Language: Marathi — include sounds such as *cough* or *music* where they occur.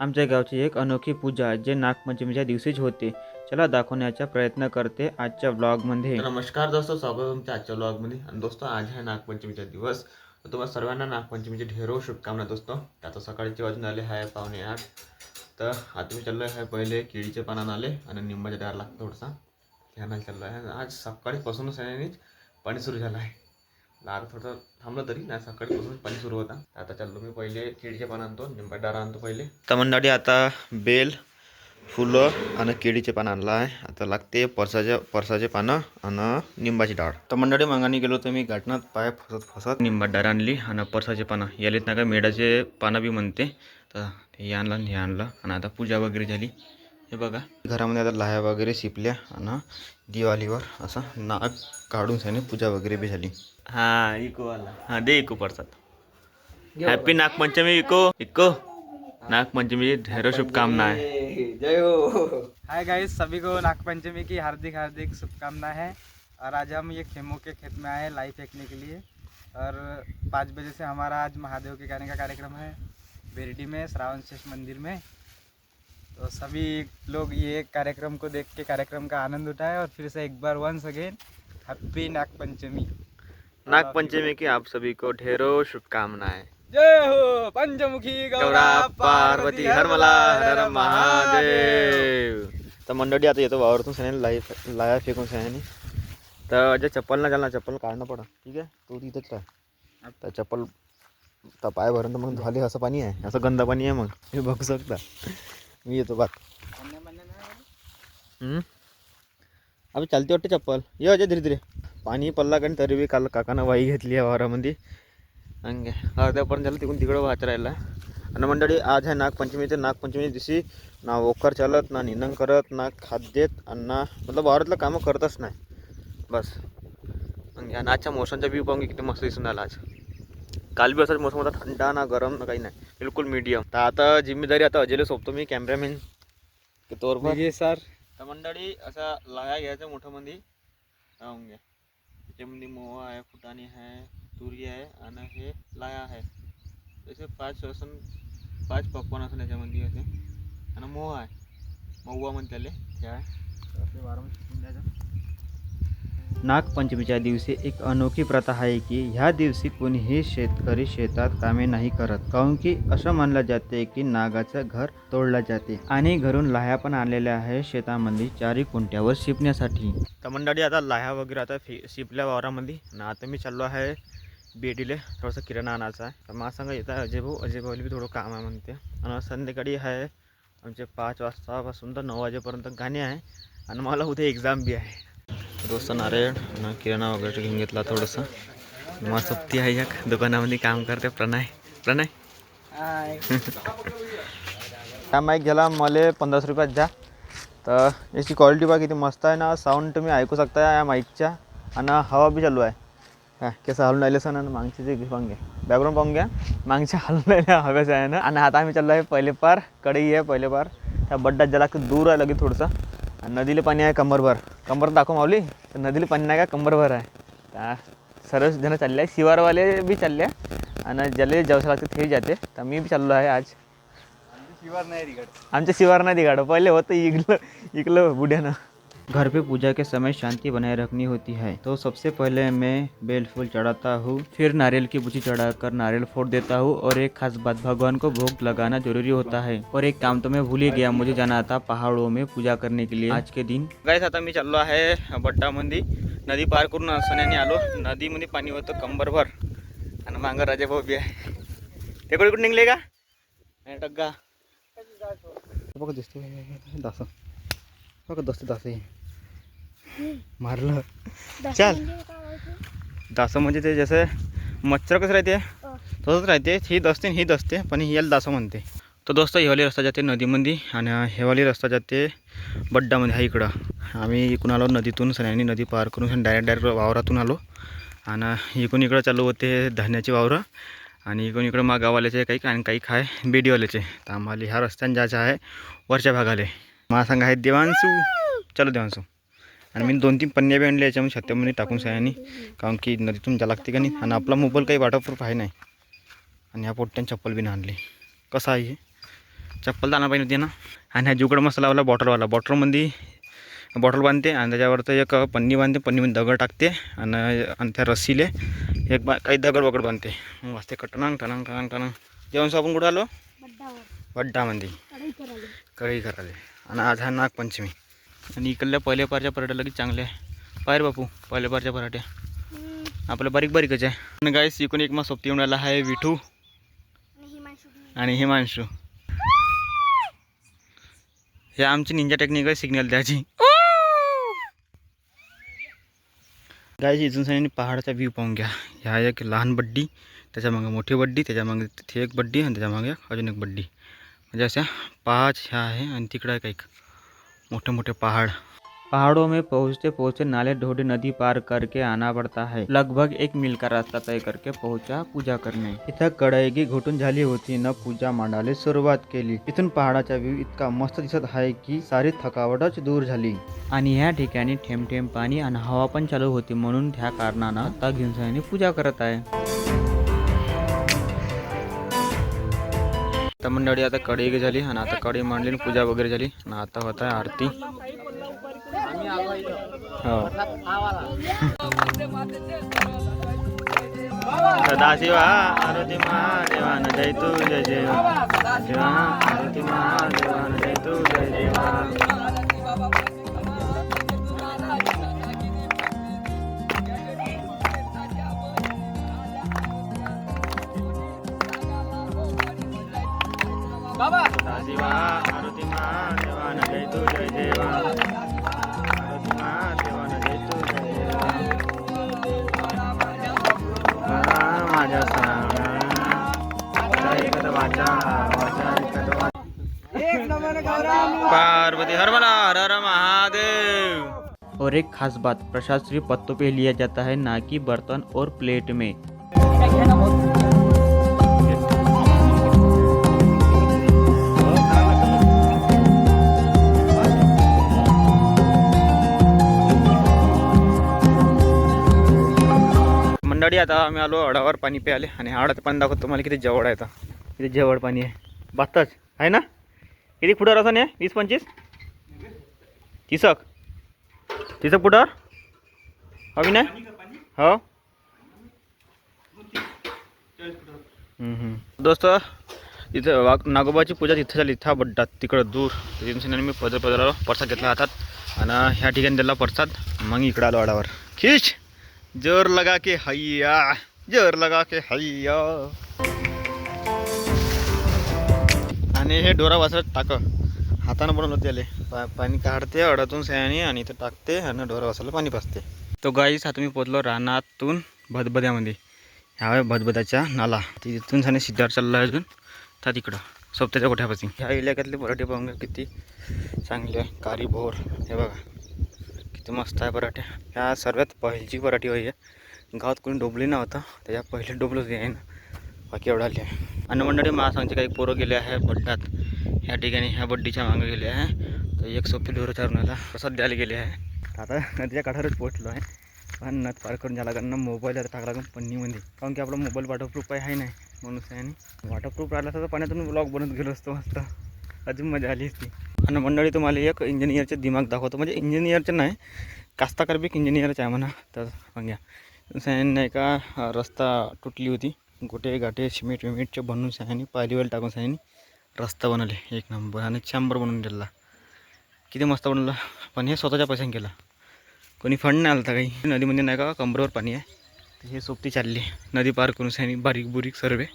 आमच्या गावची एक अनोखी पूजा जे नागपंचमीच्या दिवशीच होते. चला दाखवण्याचा प्रयत्न करते आजच्या ब्लॉगमध्ये नमस्कार दोस्तों स्वागत तुमच्या आजच्या ब्लॉगमध्ये आणि दोस्तों आज आहे नागपंचमीचा दिवस. तुम्हाला सर्वांना नागपंचमीचे ढेरो हो शुभकामना दोस्तों. आता सकाळचे वाजून आले आहे पावणे आठ. तर आता मी चाललो आहे पहिले केळीचे पानानं आले आणि निंबाच्या डाळ लागतं थोडासा. ह्यानं चाललो आहे आज सकाळीपासूनच आहे पाणी सुरू झालं आहे आता थोडं थांबलं तरी नाही सकाळीपासूनच पाणी सुरू होता. आता चाललो मी पहिले केळीचे पानं आणतो निंबा डाळ आणतो पहिले. तर मंडळी आता बेल फुलं आणि केळीचे पानं आणलं आहे. आता लागते परसाचे परसाचे पानं आणि निंबाची डाळ. तर मंडळी मागाने गेलो तर मी गाठणात पाय फसत फसत निंबा डाळ आणली आणि परसाचे पानं. यालेत ना का मेडाचे पानं बी म्हणते. तर हे आणलं आणि हे आणलं आणि आता पूजा वगैरे झाली. हे बघा. घरामध्ये आता लाह्या वगैरे शिपल्या आणि दिवाळीवर असं नाग काढून त्याने पूजा वगैरे बी झाली. हा इको आला हा दे इको पडतात happy Nagpanchami echo. Echo. Nagpanchami ढेरो शुभकामना है. हाय गाइस सभी को नागपंचमी की हार्दिक हार्दिक शुभकामनाएँ हैं. और आज हम ये खेमों के खेत में आए हैं लाई फेंकने के लिए. और पाँच बजे से हमारा आज महादेव के गाने का कार्यक्रम है. बेरडी में श्रावण शेष मंदिर में. तो सभी लोग ये कार्यक्रम को देख के कार्यक्रम का आनंद उठाए और फिर से एक बार once again happy Nagpanchami Nagpanchami की आप सभी को ढेरों शुभकामनाएँ। जय हो पंचमुखी गौरा पार्वती हरमला हर महादेव। तर मंडळी आता येतो वावरतून सण्याने लाई लाया फेकून सण्याने तर ज्या चप्पल ना ना चप्पल काढणं पडा ठीक आहे तू तिथंच राह तर चप्पल तर पाय भरून तर मग झाले असं पाणी आहे असं गंदा पाणी आहे मग? हे बघू शकता मी येतो बात हम्म? चालते वाटते चप्पल. ये अजय धीरे धीरे. पाणी पडला कारण तरी बी काल काकानं वाई घेतली आहे वारामध्ये अंगे अर्ध्यापर्यंत झालं तिकडून तिकडं वाहत राहिला आणि मंडळी आज आहे नागपंचमीचे नागपंचमी दिवशी ना ओखर चालत ना निंदन करत ना खाद्येत आणि ना मतलब वावरातलं कामं करतच नाही. बस. आणि आजच्या मोसमचा व्यू पाहून किती मस्त दिसून आला आज. काल बी असाच मोसम होता थंडा ना गरम ना काही नाही. बिलकुल मीडियम तर आता जिम्मेदारी आता अजयला सोपतो मी कॅमेरामॅन की तोर सर तर मंडळी असा लाया घ्यायचा मोठं मध्ये राहून घ्या. त्याच्यामध्ये मोहा आहे फुटाणे आहे तुरी आहे आणि हे लाया आहे. तसे पाच असं पाच पकवान असं याच्यामध्ये असे. आणि मोहा आहे. महुआ म्हणते त्याले ते आहे नागपंचमीच्या दिवशी एक अनोखी प्रथा आहे की ह्या दिवशी कोणीही शेतकरी शेतात कामे नाही करत काऊन की असं मानलं जाते की नागाचं घर तोडलं जाते आणि घरून लाह्या पण आणलेल्या आहे शेतामध्ये चारी कुंट्यावर शिपण्यासाठी. तर मंडळी आता लाह्या वगैरे आता फि शिपल्या वावरामध्ये ना आता मी चाललो आहे बेडीले थोडंसं किराणा आणायचा आहे. तर मला सांगा येतं अजय भाऊ अजय भाऊला बी थोडं काम आहे म्हणते. आणि संध्याकाळी आहे आमचे पाच वाजतापासून तर नऊ वाजेपर्यंत गाणे आहे. आणि मला उद्या एक्झाम बी आहे. दोस्त नारायण आणि किराणा वगैरे घेऊन घेतला थोडंसं. मला सोबती आहे एक दुकानामध्ये काम करते प्रणय. प्रणय. *laughs* हा माईक घ्याला मला पंधराशे रुपयात द्या. तर याची क्वालिटी बघा किती मस्त आहे ना. साऊंड तुम्ही ऐकू शकता या माईकच्या आणि हवा बी चालू आहे. हा कसं हलून राहिले सण आणि मागचे जे पाहून घ्या बॅकग्राऊंड पाहून घ्या. मागच्या *laughs* हलून राहिल्या हव्याचं आहे ना. आणि आता आम्ही चाललो आहे पहिले पार. कढई आहे पहिले पार. त्या बड्डात ज्याला दूर आहे लगेच थोडंसं. नदीला पाणी आहे कंबरभर. कंबर दाखव मावली तर नदीला पाणी नाही का? कंबरभर आहे. त्या सर्व जण चालले आहे शिवारवाले बी चालले आणि ज्याला जेवसा लागते ते जाते. तर मी बी चाललो आहे आज. शिवार नाही आमच्या शिवार नाही दिगाडं पहले होतं इकलं इकलं बुढ़िया घर पे पूजा के समय शांति बनाए रखनी होती है। तो सबसे पहले मैं बेल फूल चढ़ाता हूँ फिर नारियल की बुची चढ़ाकर नारियल फोड़ देता हूँ और एक खास बात भगवान को भोग लगाना ज़रूरी होता है। और एक काम तो मैं भूल ही गया मुझे जाना था पहाड़ों में पूजा करने के लिए आज के दिन। गाइस आता मी चाललो आहे बड्डामध्ये नदी पार करून असण्याने आलो। नदीमध्ये पाणी होतं कंबरभर आणि मागं राजा भाऊ बी आहे ते कुठे कुठे निघले का नाही टग्गा बघा दिसते दास बघा दसते दास मारलं. चल. दास म्हणजे ते जसं मच्छर कसं राहते तसंच राहते. ही दसते ही दसते पण याला दासं म्हणते. तर दोस्त हेवाली रस्ता जाते नदीमध्ये आणि हेवाली रस्ता जाते बड्डामध्ये हा इकडं. आम्ही इकडून आलो नदीतून सगळ्यांनी नदी पार करून डायरेक्ट डायरेक्ट वावरातून आलो. आणि इकडून इकडं चालू होते धान्याची वावरं आणि इकडून इकडं मा गावाल्याचे काही आणि काही खाय बेडीवाल्याचे. तर आम्हाला ह्या रस्त्याने जायचं आहे वरच्या भागाले. मला सांगा आहे देवांशू चलो देवांशू आणि मी दोन तीन पन्न्या बी आणल्या याच्यामध्ये छत्त्यामध्ये टाकून सह्यानी कारण की नदीतून जा लागते का नाही? आणि आपला मोबाईल काही वाटरप्रूफ आहे नाही. आणि ह्या पोट्ट्याने चप्पल बी आणली. कसं आहे हे? चप्पल दाना पाहिजे होती ना आणि हा जुगड मस्त लावला बॉटलवाला. बॉटलमध्ये बॉटल बांधते आणि त्याच्यावरचं एक पन्नी बांधते पन्नीमध्ये दगड टाकते आणि आणि त्या रस्सीले एक बा काही दगड वगड बांधते. मग वाजते कटनांग टनांग टनांग टनांग जेवण आपण कुठं आलो? वड्डामध्ये कढई करायला. आणि आज हा नागपंचमी. आणि इकडल्या पहिल्या पारच्या पराठ्या लगेच चांगल्या आहे. पायर बापू पहिल्या पारच्या पराठ्या. आपलं बारीक बारीकच आहे. आणि गाईस इकडून एक मग सोबती येऊन राहिला आहे विठू. आणि हिमांशू हे आमची निंजा टेक्निक आहे सिग्नल द्यायची. गाईस इथून सगळ्यांनी पहाडाचा व्ह्यू पाहून घ्या. ह्या एक लहान बड्डी त्याच्यामागे मोठी बड्डी त्याच्यामागे तिथे एक बड्डी आणि त्याच्यामागे अजून एक बड्डी. म्हणजे अशा पाच ह्या आहे आणि तिकडं आहे काही मोठे मोठे पहाड़. पहाड़ों में पहुंचते पहुंचते नाले ढोडे नदी पार करके आना पड़ता है। लगभग एक मील का रास्ता तय करके पहुंचा पूजा करने। इथं कडायगी घुटून झाली होती न पूजा मांडाले सुरुवात केली इथून पहाडाचा व्ह्यू इतका मस्त दिसत आहे की सारी थकावटच दूर झाली। आणि ह्या ठिकाणी ठेम ठेम पाणी आणि हवा पण चालू होती म्हणून त्या कारणानं आता घेऊन पूजा करत आहे. आता मंडळी आता कढई झाली आणि आता कढई मांडली आणि पूजा वगैरे झाली आणि आता होत आहे आरती हो सदाशिवा आरती महादेवान जय तू जय जय शिवा आरती महादेवान जय तू जय देवा सदाशिवा आरती महादेवान जय तू जय देवा। आरती महादेवान जय तू जय देवा। मला माझ्या सांगा ऐकत वाचा वाचा ऐकत वाचा पार्वती हर मला हर हर महादेव। और एक खास बात प्रसाद सिर्फ पत्तों पे लिया जाता है ना कि बर्तन और प्लेट में। मंडळी आता आम्ही आलो अडावर पाणी प्यायले आणि आडाचं पाणी दाखवतो तुम्हाला किती जवळ आहे आता. किती जवळ पाणी आहे. बात्ताच आहे ना? किती फुटावर असं नाही वीस पंचवीस? तिसक. तिसक फुटावर? हवी नाही? हो? दोस्त इथं वाघ नागोबाची पूजा तिथं झाली. इथं बड्डात तिकडं दूर. तिथून मी पदर पदराला प्रसाद घेतला हातात. आणि ह्या ठिकाणी दिला प्रसाद. मग इकडं आलो अडावर खिच जोर लगा के हैया जोर लगा के हैया। आणि हे डोरा वासरत टाक. हातानं बनवलं त्याले. पा पाणी काढते अडातून सयानी आणि इथं टाकते आणि डोरा वासाला पाणी पाजते. तो गाईस आता मी पोचलो रानातून भदबद्यामध्ये ह्या आहे नाला. तिथून साने सिद्धार्थ चालला अजून. त्या तिकडं. सोबत्याच्या गोठ्यापासून ह्या इलाक्यातले पराठे पाहून किती चांगले आहे कारी भोर हे बघा. किती मस्त आहे पराठे. ह्या सर्वात पहिलीची पराठी होई आहे. गावात कोणी डोबली नव्हतं त्याच्या पहिले डोबलंच आहे ना. बाकी एवढा आहे आणि मंडळी महासंघचे काही पोरं गेले आहे बड्डात ह्या ठिकाणी ह्या बड्डीच्या मागं गेले आहे. तर एक सोपी ढोरं चारण्याला प्रसाद द्यायला गेले आहे. आता नदीच्या काठावरच पोचलो आहे. पण नद पार करून ज्याला लागणार मोबाईल आता टाकला लागून पन्नीमध्ये. कारण की आपला मोबाईल वॉटरप्रूफ आहे नाही. म्हणून आहे वॉटरप्रूफ राहिला असता तर पाण्यातून ब्लॉग बनत गेलो असतो मस्त. अजून मजा आली असती. आणि मंडळी तुम्हाला एक इंजिनियरचे दिमाग दाखवतो. म्हणजे इंजिनियरचे नाही कास्ताकार बी इंजिनियरच आहे म्हणा. तर घ्या सॅन नाही का रस्ता तुटली होती. गोटे गाटे सिमेंट विमेंटचे बनवून सॅनी पायलीवेल टाकून सॅनी रस्ता बनवले. एक नंबर. आणि चॅम्बर बनवून दिला. किती मस्त बनवला. पण हे स्वतःच्या पैशाने केला. कोणी फंड नाही आला काही. नदीमध्ये नाही का कंबरवर पाणी आहे. हे सोबती चालली. नदी पार करून सॅनी बारीक बुरीक सर्वे.